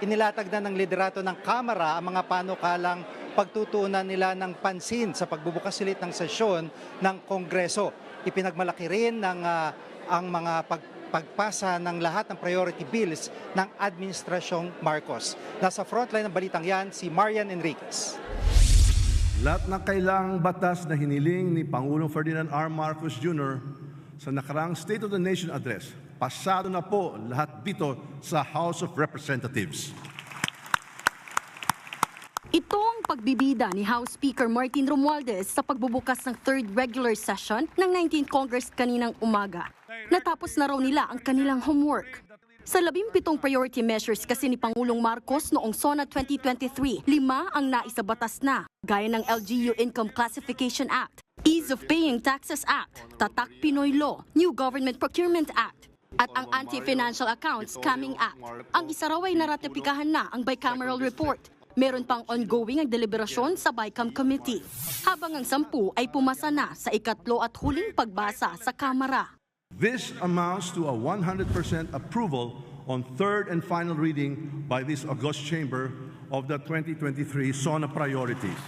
inilatag na ng liderato ng Kamara ang mga panukalang pagtutuunan nila ng pansin sa pagbubukas ulit ng sesyon ng Kongreso. Ipinagmalaki rin ng ah, ang mga pag pagpasa ng lahat ng priority bills ng Administrasyong Marcos. Nasa frontline ng balitang yan si Marian Enriquez. Lahat ng kailangang batas na hiniling ni Pangulong Ferdinand R. Marcos Jr. sa nakarang State of the Nation address, pasado na po lahat dito sa House of Representatives. Ito ang pagbibida ni House Speaker Martin Romualdez sa pagbubukas ng third regular session ng 19th Congress kaninang umaga. Natapos na raw nila ang kanilang homework. Sa labimpitong priority measures kasi ni Pangulong Marcos noong SONA 2023, lima ang naisabatas na, gaya ng LGU Income Classification Act, Ease of Paying Taxes Act, Tatak Pinoy Law, New Government Procurement Act, at ang Anti-Financial Accounts Coming Act. Ang isa raw ay naratipikahan na ang bicameral report. Meron pang ongoing ang deliberasyon sa BICAM Committee. Habang ang sampu ay pumasa na sa ikatlo at huling pagbasa sa Kamara. This amounts to a 100% approval on third and final reading by this august chamber of the 2023 SONA priorities.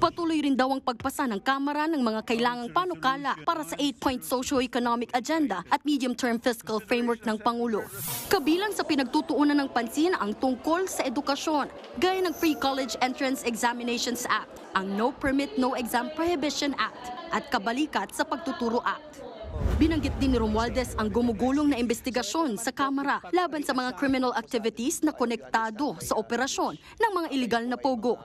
Patuloy rin daw ang pagpasa ng Kamara ng mga kailangang panukala para sa 8-point socio-economic agenda at medium-term fiscal framework ng Pangulo. Kabilang sa pinagtutuunan ng pansin ang tungkol sa edukasyon, gaya ng Pre-College Entrance Examinations Act, ang No Permit No Exam Prohibition Act, at Kabalikat sa Pagtuturo Act. Binanggit din ni Romualdez ang gumugulong na investigasyon sa Kamara laban sa mga criminal activities na konektado sa operasyon ng mga iligal na pogo.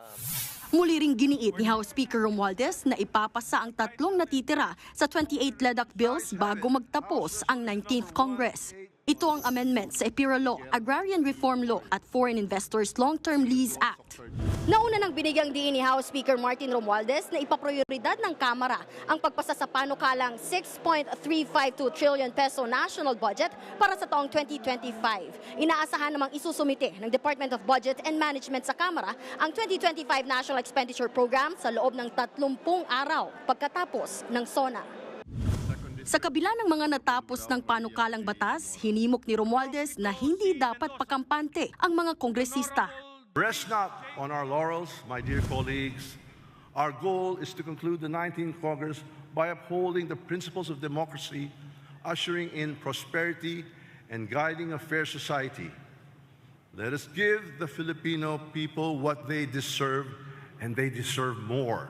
Muli ring giniit ni House Speaker Romualdez na ipapasa ang tatlong natitira sa 28 LEDAC bills bago magtapos ang 19th Congress. Ito ang amendment sa EPIRA Law, Agrarian Reform Law at Foreign Investors Long-Term Lease Act. Nauna nang binigyang diin ni House Speaker Martin Romualdez na ipaprioridad ng Kamara ang pagpasa sa panukalang 6.352 trillion peso national budget para sa taong 2025. Inaasahan namang isusumite ng Department of Budget and Management sa Kamara ang 2025 National Expenditure Program sa loob ng 30 araw pagkatapos ng SONA. Sa kabila ng mga natapos ng panukalang batas, hinimok ni Romualdez na hindi dapat pakampante ang mga kongresista. Rest not on our laurels, my dear colleagues. Our goal is to conclude the 19th Congress by upholding the principles of democracy, ushering in prosperity, and guiding a fair society. Let us give the Filipino people what they deserve, and they deserve more.